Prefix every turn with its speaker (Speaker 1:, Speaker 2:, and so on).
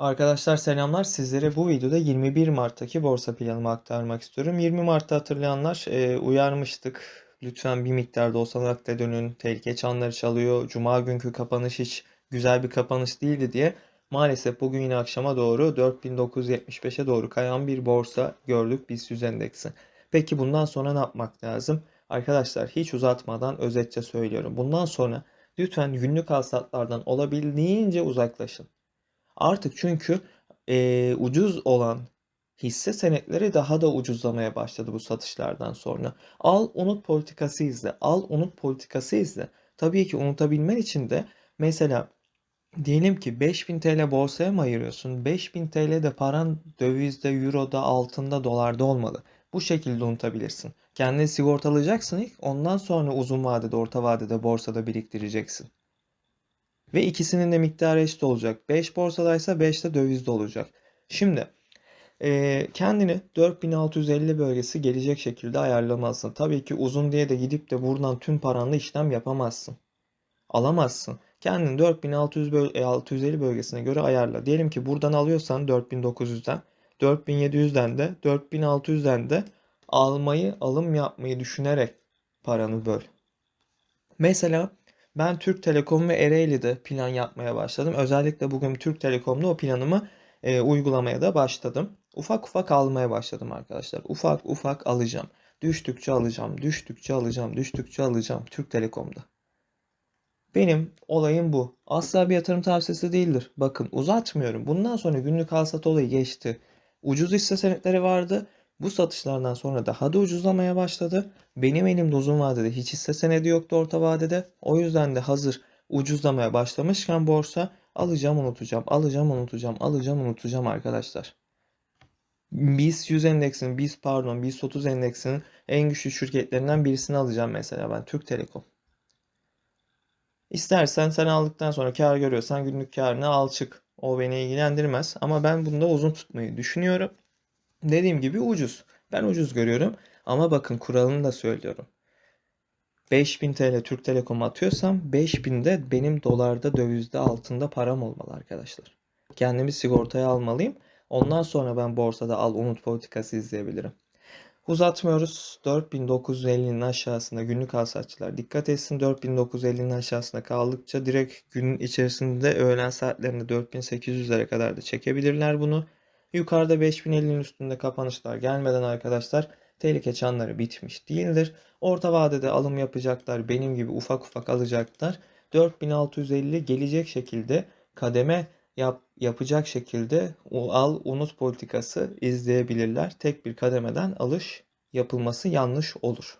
Speaker 1: Arkadaşlar selamlar. Sizlere bu videoda 21 Mart'taki borsa planımı aktarmak istiyorum. 20 Mart'ta hatırlayanlar e, uyarmıştık. Lütfen bir miktar da olsa nakde dönün. Tehlike çanları çalıyor. Cuma günkü kapanış hiç güzel bir kapanış değildi diye. Maalesef bugün yine akşama doğru 4975'e doğru kayan bir borsa gördük BIST 100 endeksi. Peki bundan sonra ne yapmak lazım? Arkadaşlar hiç uzatmadan özetçe söylüyorum. Bundan sonra lütfen günlük alsatlardan olabildiğince uzaklaşın. Artık çünkü eee, ucuz olan hisse senetleri daha da ucuzlamaya başladı bu satışlardan sonra. Al unut politikası izle. Al unut politikası izle. Tabii ki unutabilmen için de mesela diyelim ki 5000 TL borsaya mı ayırıyorsun? 5000 TL de paran dövizde, euroda, altında, dolarda olmalı. Bu şekilde unutabilirsin. Kendini sigortalayacaksın ilk. Ondan sonra uzun vadede, orta vadede borsada biriktireceksin. Ve ikisinin de miktarı eşit olacak. 5 borsadaysa 5 de dövizde olacak. Şimdi eee, kendini 4650 bölgesi gelecek şekilde ayarlamalısın. Tabii ki uzun diye de gidip de buradan tüm paranla işlem yapamazsın. Alamazsın. Kendini 4600 böl- e, 650 bölgesine göre ayarla. Diyelim ki buradan alıyorsan 4900'den, 4700'den de, 4600'den de almayı, alım yapmayı düşünerek paranı böl. Mesela ben Türk Telekom ve Ereğli'de plan yapmaya başladım. Özellikle bugün Türk Telekom'da o planımı e, uygulamaya da başladım. Ufak ufak almaya başladım arkadaşlar. Ufak ufak alacağım. Düştükçe alacağım, düştükçe alacağım, düştükçe alacağım Türk Telekom'da. Benim olayım bu. Asla bir yatırım tavsiyesi değildir. Bakın uzatmıyorum. Bundan sonra günlük alsat olayı geçti. Ucuz hisse senetleri vardı. Bu satışlardan sonra daha da ucuzlamaya başladı. Benim elimde uzun vadede hiç hisse senedi yoktu orta vadede. O yüzden de hazır ucuzlamaya başlamışken borsa alacağım unutacağım, alacağım unutacağım, alacağım unutacağım arkadaşlar. BIST 100 endeksinin, BIST pardon BIST 30 endeksinin en güçlü şirketlerinden birisini alacağım mesela ben Türk Telekom. İstersen sen aldıktan sonra kar görüyorsan günlük karını al çık. O beni ilgilendirmez. Ama ben bunda uzun tutmayı düşünüyorum. Dediğim gibi ucuz. Ben ucuz görüyorum. Ama bakın kuralını da söylüyorum. 5000 TL Türk Telekom atıyorsam 5000 de benim dolarda, dövizde, altında param olmalı arkadaşlar. Kendimi sigortaya almalıyım. Ondan sonra ben borsada al unut politikası izleyebilirim. Uzatmıyoruz. 4950'nin aşağısında günlük alsatçılar dikkat etsin. 4950'nin aşağısında kaldıkça direkt günün içerisinde öğlen saatlerinde 4800'lere kadar da çekebilirler bunu. Yukarıda 5050'nin üstünde kapanışlar gelmeden arkadaşlar tehlike çanları bitmiş değildir. Orta vadede alım yapacaklar. Benim gibi ufak ufak alacaklar. 4650 gelecek şekilde kademe yap, yapacak şekilde al unut politikası izleyebilirler. Tek bir kademeden alış yapılması yanlış olur.